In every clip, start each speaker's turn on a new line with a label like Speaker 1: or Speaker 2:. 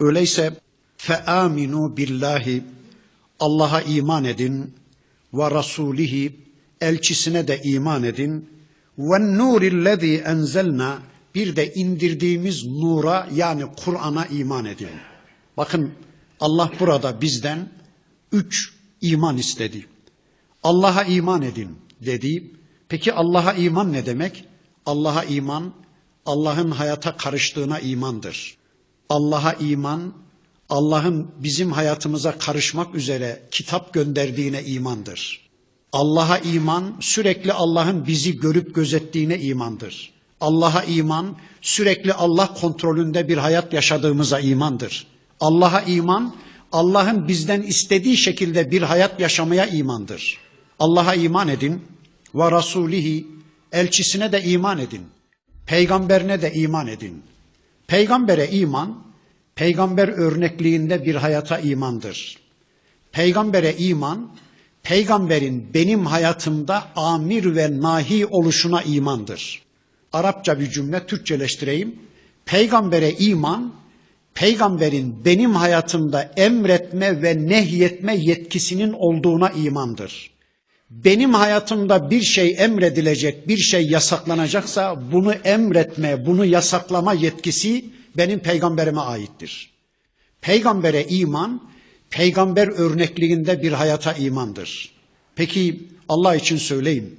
Speaker 1: Öyleyse fe aminu billahi Allah'a iman edin ve rasulihi elçisine de iman edin ve nurillezî enzelna bir de indirdiğimiz nura yani Kur'an'a iman edin. Bakın Allah burada bizden üç iman istedi. Allah'a iman edin dedi. Peki Allah'a iman ne demek? Allah'a iman Allah'ın hayata karıştığına imandır. Allah'a iman Allah'ın bizim hayatımıza karışmak üzere kitap gönderdiğine imandır. Allah'a iman sürekli Allah'ın bizi görüp gözettiğine imandır. Allah'a iman sürekli Allah kontrolünde bir hayat yaşadığımıza imandır. Allah'a iman Allah'ın bizden istediği şekilde bir hayat yaşamaya imandır. Allah'a iman edin ve rasulihi elçisine de iman edin. Peygamberine de iman edin. Peygambere iman peygamber örnekliğinde bir hayata imandır. Peygambere iman peygamberin benim hayatımda amir ve nahi oluşuna imandır. Arapça bir cümle Türkçeleştireyim. Peygambere iman peygamberin benim hayatımda emretme ve nehyetme yetkisinin olduğuna imandır. Benim hayatımda bir şey emredilecek, bir şey yasaklanacaksa bunu emretme, bunu yasaklama yetkisi benim peygamberime aittir. Peygambere iman, peygamber örnekliğinde bir hayata imandır. Peki Allah için söyleyeyim.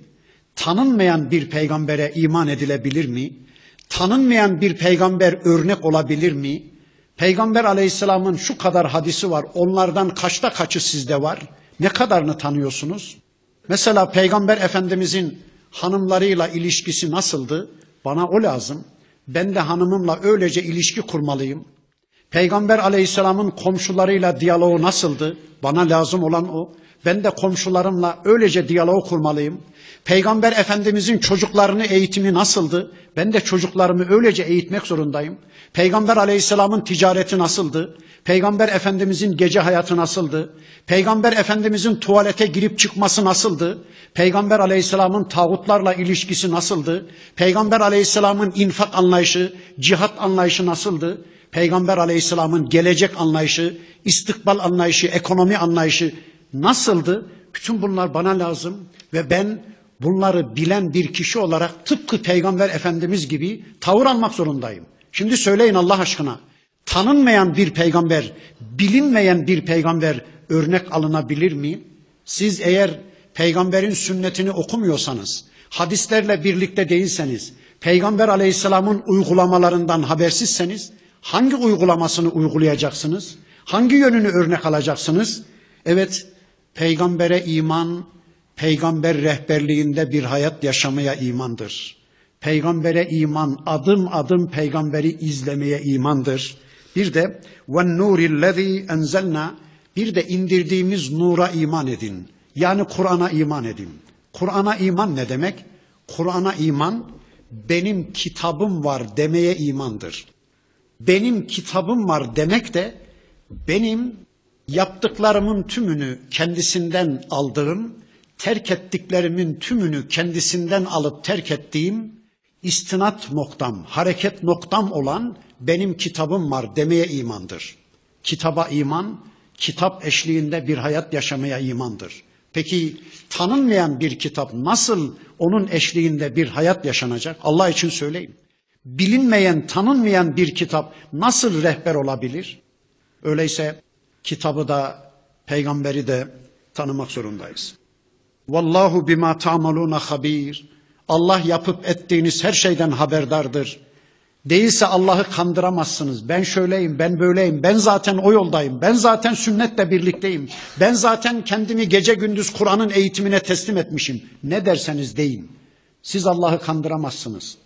Speaker 1: Tanınmayan bir peygambere iman edilebilir mi? Tanınmayan bir peygamber örnek olabilir mi? Peygamber aleyhisselamın şu kadar hadisi var. Onlardan kaçta kaçı sizde var? Ne kadarını tanıyorsunuz? Mesela Peygamber Efendimizin hanımlarıyla ilişkisi nasıldı? Bana o lazım. Ben de hanımımla öylece ilişki kurmalıyım. Peygamber Aleyhisselam'ın komşularıyla diyaloğu nasıldı? Bana lazım olan o. Ben de komşularımla öylece diyalog kurmalıyım. Peygamber Efendimizin çocuklarını eğitimi nasıldı? Ben de çocuklarımı öylece eğitmek zorundayım. Peygamber Aleyhisselam'ın ticareti nasıldı? Peygamber Efendimizin gece hayatı nasıldı? Peygamber Efendimizin tuvalete girip çıkması nasıldı? Peygamber Aleyhisselam'ın tağutlarla ilişkisi nasıldı? Peygamber Aleyhisselam'ın infak anlayışı, cihat anlayışı nasıldı? Peygamber Aleyhisselam'ın gelecek anlayışı, istikbal anlayışı, ekonomi anlayışı nasıldı? Bütün bunlar bana lazım ve ben bunları bilen bir kişi olarak tıpkı Peygamber Efendimiz gibi tavır almak zorundayım. Şimdi söyleyin Allah aşkına. Tanınmayan bir peygamber, bilinmeyen bir peygamber örnek alınabilir mi? Siz eğer peygamberin sünnetini okumuyorsanız, hadislerle birlikte değilseniz, peygamber aleyhisselamın uygulamalarından habersizseniz, hangi uygulamasını uygulayacaksınız? Hangi yönünü örnek alacaksınız? Evet, peygambere iman, peygamber rehberliğinde bir hayat yaşamaya imandır. Peygambere iman adım adım peygamberi izlemeye imandır. Bir de ve nurillezî enzelna bir de indirdiğimiz nura iman edin. Yani Kur'an'a iman edin. Kur'an'a iman ne demek? Kur'an'a iman benim kitabım var demeye imandır. Benim kitabım var demek de benim yaptıklarımın tümünü kendisinden aldığım, terk ettiklerimin tümünü kendisinden alıp terk ettiğim istinat noktam, hareket noktam olan benim kitabım var demeye imandır. Kitaba iman, kitap eşliğinde bir hayat yaşamaya imandır. Peki tanınmayan bir kitap nasıl onun eşliğinde bir hayat yaşanacak? Allah için söyleyeyim. Bilinmeyen, tanınmayan bir kitap nasıl rehber olabilir? Öyleyse kitabı da, peygamberi de tanımak zorundayız. Vallahu bima ta'maluna habir. Allah yapıp ettiğiniz her şeyden haberdardır. Değilse Allah'ı kandıramazsınız. Ben şöyleyim, ben böyleyim, ben zaten o yoldayım, ben zaten sünnetle birlikteyim. Ben zaten kendimi gece gündüz Kur'an'ın eğitimine teslim etmişim. Ne derseniz deyin. Siz Allah'ı kandıramazsınız.